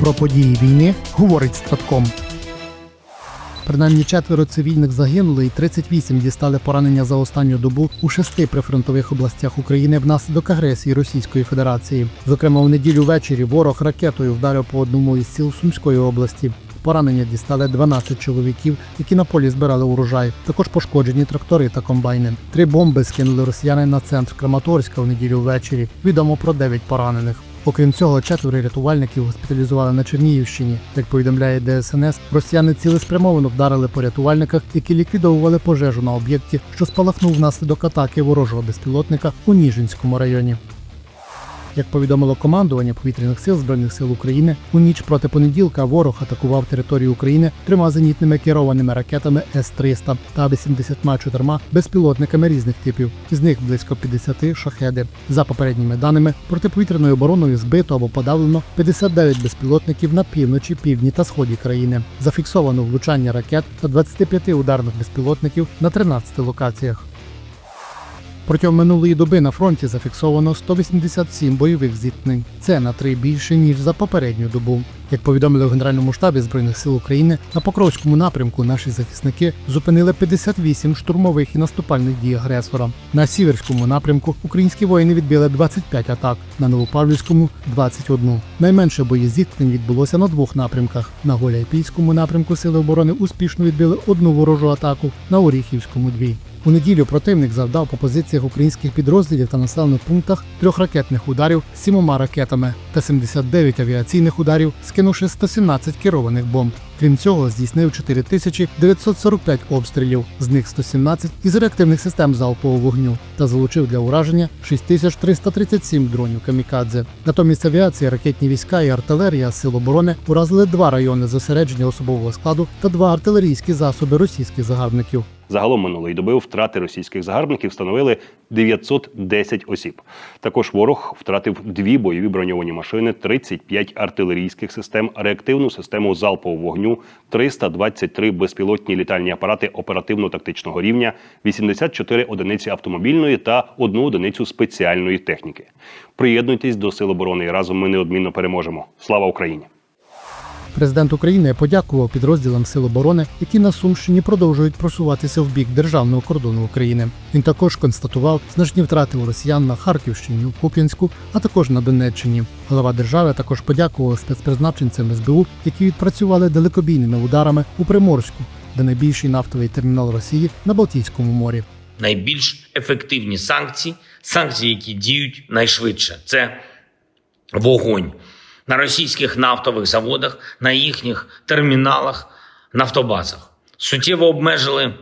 Про події війни говорить Стратком. Принаймні четверо цивільних загинули і 38 дістали поранення за останню добу у шести прифронтових областях України внаслідок агресії Російської Федерації. Зокрема, у неділю ввечері ворог ракетою вдарив по одному із сіл Сумської області. Поранення дістали 12 чоловіків, які на полі збирали урожай. Також пошкоджені трактори та комбайни. Три бомби скинули росіяни на центр Краматорська у неділю ввечері. Відомо про 9 поранених. Окрім цього, четверо рятувальників госпіталізували на Чернігівщині. Як повідомляє ДСНС, росіяни цілеспрямовано вдарили по рятувальниках, які ліквідовували пожежу на об'єкті, що спалахнув внаслідок атаки ворожого безпілотника у Ніжинському районі. Як повідомило командування повітряних сил збройних сил України, у ніч проти понеділка ворог атакував територію України трьома зенітними керованими ракетами С-300 та 84 безпілотниками різних типів. Із них близько 50 шахеди. За попередніми даними, протиповітряною обороною збито або подавлено 59 безпілотників на півночі, півдні та сході країни. Зафіксовано влучання ракет та 25 ударних безпілотників на 13 локаціях. Протягом минулої доби на фронті зафіксовано 187 бойових зіткнень. Це на три більше ніж за попередню добу. Як повідомили в Генеральному штабі збройних сил України, на Покровському напрямку наші захисники зупинили 58 штурмових і наступальних дій агресора. На сіверському напрямку українські воїни відбили 25 атак, на Новопавлівському 21. Найменше боєзіткнень відбулося на двох напрямках. На Голяйпійському напрямку сили оборони успішно відбили одну ворожу атаку, на Оріхівському дві. У неділю противник завдав по позиціях українських підрозділів та населених пунктах трьох ракетних ударів з сімома ракетами та 79 авіаційних ударів, скинувши 117 керованих бомб. Крім цього, здійснив 4945 обстрілів, з них 117 із реактивних систем залпового вогню, та залучив для ураження 6337 дронів камікадзе. Натомість авіація, ракетні війська і артилерія сил оборони уразили два райони зосередження особового складу та два артилерійські засоби російських загарбників. Загалом минулої доби втрати російських загарбників становили 910 осіб. Також ворог втратив дві бойові броньовані машини, 35 артилерійських систем, реактивну систему залпового вогню, 323 безпілотні літальні апарати оперативно-тактичного рівня, 84 одиниці автомобільної та одну одиницю спеціальної техніки. Приєднуйтесь до Сил оборони і разом ми неодмінно переможемо. Слава Україні! Президент України подякував підрозділам Сил оборони, які на Сумщині продовжують просуватися в бік державного кордону України. Він також констатував значні втрати у росіян на Харківщині, Куп'янську, а також на Донеччині. Голова держави також подякував спецпризначенцям СБУ, які відпрацювали далекобійними ударами у Приморську, де найбільший нафтовий термінал Росії на Балтійському морі. найбільш ефективні санкції, санкції, які діють найшвидше. Це вогонь на російських нафтових заводах, на їхніх терміналах, нафтобазах. Суттєво обмежили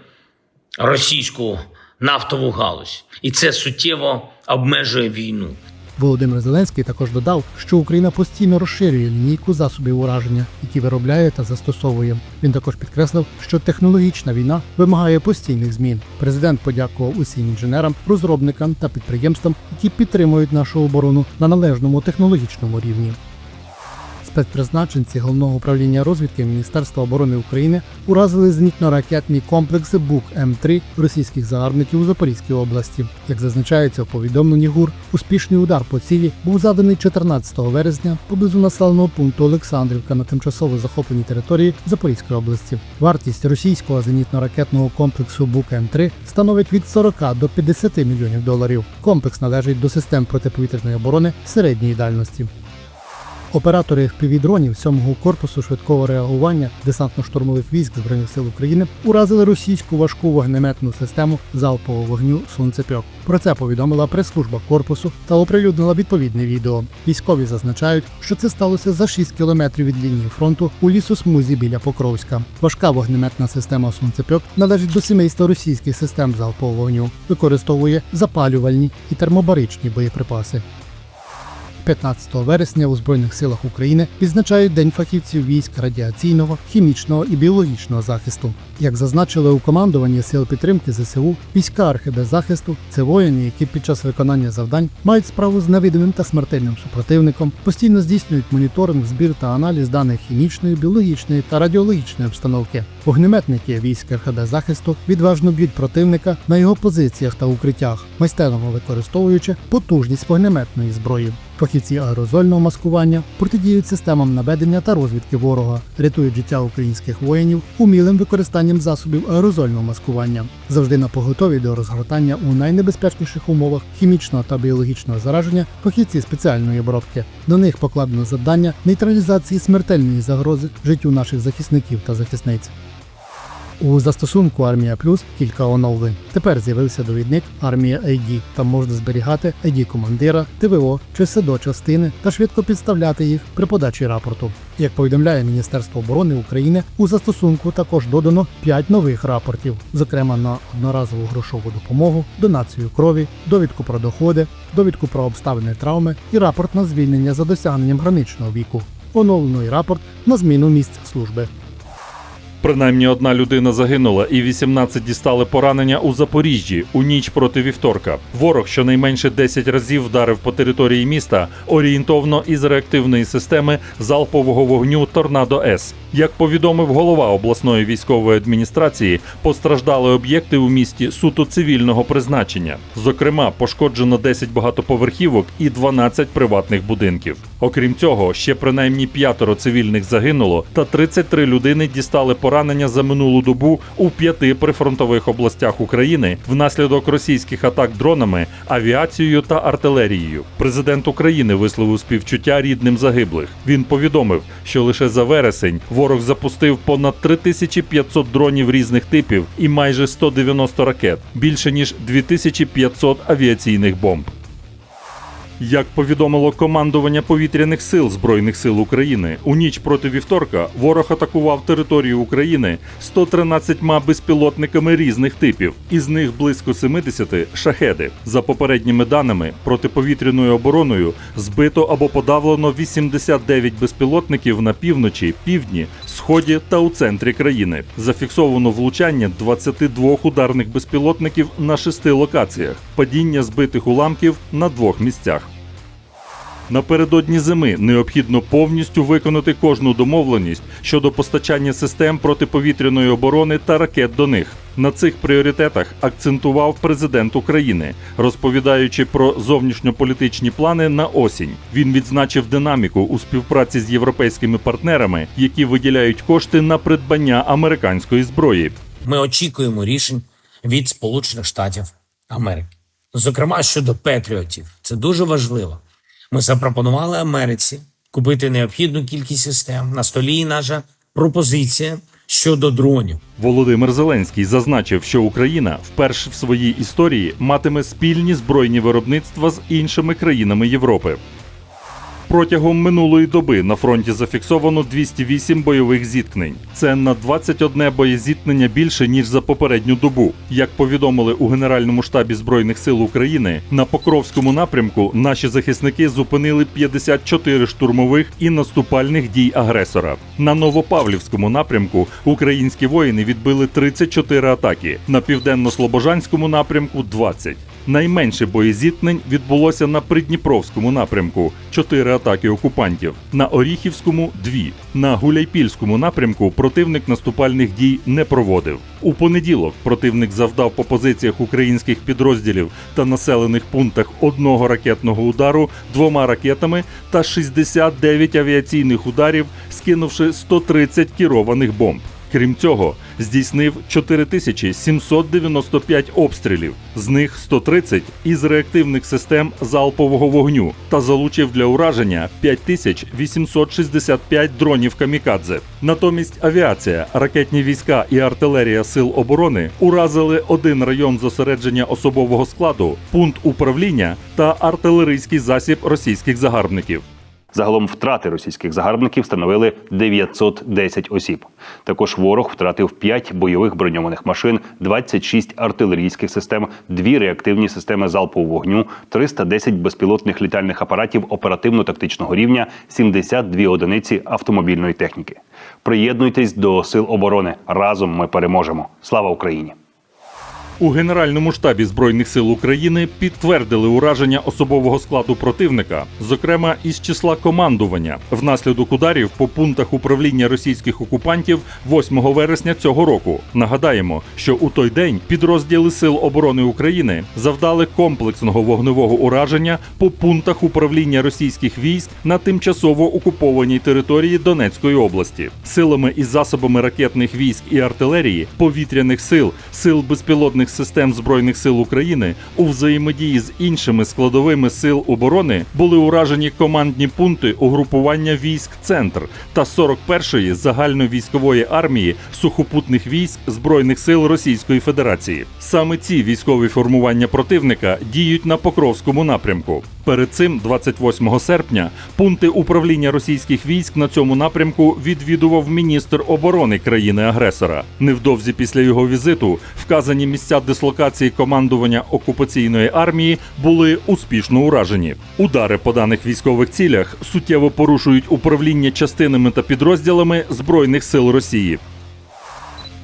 російську нафтову галузь, і це суттєво обмежує війну. Володимир Зеленський також додав, що Україна постійно розширює лінійку засобів ураження, які виробляє та застосовує. Він також підкреслив, що технологічна війна вимагає постійних змін. Президент подякував усім інженерам, розробникам та підприємствам, які підтримують нашу оборону на належному технологічному рівні. Спецпризначенці головного управління розвідки Міністерства оборони України уразили зенітно-ракетні комплекси БУК М3 російських загарбників у Запорізькій області. Як зазначається у повідомленні ГУР, успішний удар по цілі був завданий 14 вересня поблизу населеного пункту Олександрівка на тимчасово захопленій території Запорізької області. Вартість російського зенітно-ракетного комплексу БУК М3 становить від 40 до 50 мільйонів доларів. Комплекс належить до систем протиповітряної оборони середньої дальності. Оператори FPV-дронів 7-го корпусу швидкого реагування десантно-штурмових військ Збройних сил України уразили російську важку вогнеметну систему залпового вогню Сонцепьок. Про це повідомила прес-служба корпусу та оприлюднила відповідне відео. Військові зазначають, що це сталося за 6 кілометрів від лінії фронту у лісосмузі біля Покровська. Важка вогнеметна система Сонцепьок належить до сімейства російських систем залпового вогню, використовує запалювальні і термобаричні боєприпаси. 15 вересня у Збройних силах України відзначають День фахівців військ радіаційного, хімічного і біологічного захисту. Як зазначили у командуванні сил підтримки ЗСУ, війська архібеззахисту – це воїни, які під час виконання завдань мають справу з невидимим та смертельним супротивником, постійно здійснюють моніторинг, збір та аналіз даних хімічної, біологічної та радіологічної обстановки. Вогнеметники військ РХД-захисту відважно б'ють противника на його позиціях та укриттях, майстерно використовуючи потужність вогнеметної зброї. Фахівці аерозольного маскування протидіють системам наведення та розвідки ворога, рятують життя українських воїнів умілим використанням засобів аерозольного маскування, завжди на поготові до розгортання у найнебезпечніших умовах хімічного та біологічного зараження фахівці спеціальної обробки. До них покладено завдання нейтралізації смертельної загрози життю наших захисників та захисниць. У застосунку Армія Плюс кілька оновлень. Тепер з'явився довідник Армія ID. Там можна зберігати ID командира, ТВО чи СИДО частини та швидко підставляти їх при подачі рапорту. Як повідомляє Міністерство оборони України, у застосунку також додано 5 нових рапортів, зокрема на одноразову грошову допомогу, донацію крові, довідку про доходи, довідку про обставини травми і рапорт на звільнення за досягненням граничного віку. Оновлений рапорт на зміну місць служби. Принаймні одна людина загинула і 18 дістали поранення у Запоріжжі у ніч проти вівторка. Ворог щонайменше 10 разів вдарив по території міста орієнтовно із реактивної системи залпового вогню Торнадо С. Як повідомив голова обласної військової адміністрації, постраждали об'єкти у місті суто цивільного призначення. Зокрема, пошкоджено 10 багатоповерхівок і 12 приватних будинків. Окрім цього, ще принаймні п'ятеро цивільних загинуло, та 33 людини дістали поранення за минулу добу у п'яти прифронтових областях України внаслідок російських атак дронами, авіацією та артилерією. Президент України висловив співчуття рідним загиблих. Він повідомив, що лише за вересень ворог запустив понад 3500 дронів різних типів і майже 190 ракет, більше ніж 2500 авіаційних бомб. Як повідомило командування повітряних сил Збройних сил України, у ніч проти вівторка ворог атакував територію України 113 безпілотниками різних типів, із них близько 70 – шахеди. За попередніми даними, протиповітряною обороною збито або подавлено 89 безпілотників на півночі, півдні, сході та у центрі країни. Зафіксовано влучання 22 ударних безпілотників на шести локаціях, падіння збитих уламків на двох місцях. Напередодні зими необхідно повністю виконати кожну домовленість щодо постачання систем протиповітряної оборони та ракет до них. На цих пріоритетах акцентував президент України, розповідаючи про зовнішньополітичні плани на осінь. Він відзначив динаміку у співпраці з європейськими партнерами, які виділяють кошти на придбання американської зброї. Ми очікуємо рішень від Сполучених Штатів Америки. Зокрема, щодо Петріотів. Це дуже важливо. Ми запропонували Америці купити необхідну кількість систем. На столі наша пропозиція щодо дронів. Володимир Зеленський зазначив, що Україна вперше в своїй історії матиме спільні збройні виробництва з іншими країнами Європи. Протягом минулої доби на фронті зафіксовано 208 бойових зіткнень. Це на 21 боєзіткнення більше ніж за попередню добу. Як повідомили у Генеральному штабі збройних сил України, на Покровському напрямку наші захисники зупинили 54 штурмових і наступальних дій агресора. На Новопавлівському напрямку українські воїни відбили 34 атаки. На південно-слобожанському напрямку 20. Найменше боєзіткнень відбулося на Придніпровському напрямку 4 атаки окупантів, на Оріхівському 2. На Гуляйпільському напрямку противник наступальних дій не проводив. У понеділок противник завдав по позиціях українських підрозділів та населених пунктах одного ракетного удару двома ракетами та 69 авіаційних ударів, скинувши 130 керованих бомб. Крім цього, здійснив 4795 обстрілів, з них 130 із реактивних систем залпового вогню та залучив для ураження 5865 дронів камікадзе. Натомість авіація, ракетні війська і артилерія сил оборони уразили один район зосередження особового складу, пункт управління та артилерійський засіб російських загарбників. Загалом втрати російських загарбників становили 910 осіб. Також ворог втратив 5 бойових броньованих машин, 26 артилерійських систем, 2 реактивні системи залпового вогню, 310 безпілотних літальних апаратів оперативно-тактичного рівня, 72 одиниці автомобільної техніки. Приєднуйтесь до сил оборони. Разом ми переможемо. Слава Україні! У Генеральному штабі Збройних сил України підтвердили ураження особового складу противника, зокрема із числа командування, внаслідок ударів по пунктах управління російських окупантів 8 вересня цього року. Нагадаємо, що у той день підрозділи Сил оборони України завдали комплексного вогневого ураження по пунктах управління російських військ на тимчасово окупованій території Донецької області. Силами і засобами ракетних військ і артилерії, повітряних сил, сил безпілотних систем збройних сил України у взаємодії з іншими складовими сил оборони були уражені командні пункти угрупування військ Центр та 41-ї загальновійськової армії сухопутних військ збройних сил Російської Федерації. Саме ці військові формування противника діють на Покровському напрямку. Перед цим, 28 серпня, пункти управління російських військ на цьому напрямку відвідував міністр оборони країни-агресора. Невдовзі після його візиту вказані місця дислокації командування окупаційної армії були успішно уражені. Удари по даних військових цілях суттєво порушують управління частинами та підрозділами збройних сил Росії.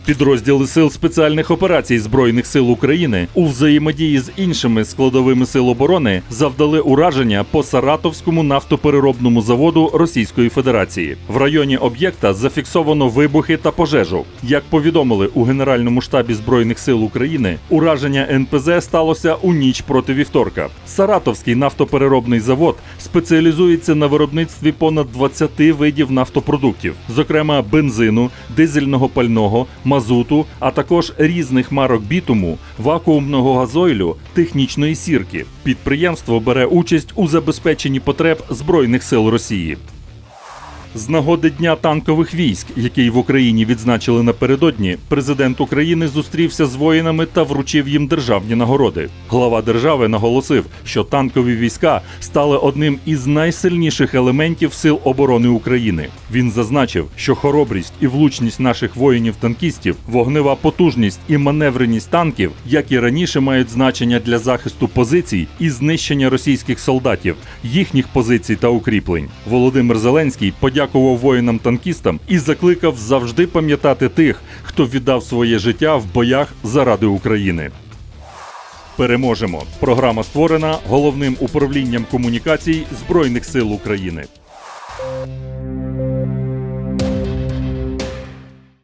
Підрозділи сил спеціальних операцій Збройних сил України у взаємодії з іншими складовими сил оборони завдали ураження по Саратовському нафтопереробному заводу Російської Федерації. В районі об'єкта зафіксовано вибухи та пожежу. Як повідомили у Генеральному штабі Збройних сил України, ураження НПЗ сталося у ніч проти вівторка. Саратовський нафтопереробний завод спеціалізується на виробництві понад 20 видів нафтопродуктів, зокрема бензину, дизельного пального, мазуту, а також різних марок бітуму, вакуумного газойлю, технічної сірки. Підприємство бере участь у забезпеченні потреб Збройних сил Росії. З нагоди Дня танкових військ, який в Україні відзначили напередодні, президент України зустрівся з воїнами та вручив їм державні нагороди. Глава держави наголосив, що танкові війська стали одним із найсильніших елементів сил оборони України. Він зазначив, що хоробрість і влучність наших воїнів-танкістів, вогнева потужність і маневреність танків, як і раніше, мають значення для захисту позицій і знищення російських солдатів, їхніх позицій та укріплень. Володимир Зеленський подякував воїнам-танкістам і закликав завжди пам'ятати тих, хто віддав своє життя в боях заради України. Переможемо. Програма створена головним управлінням комунікацій Збройних сил України.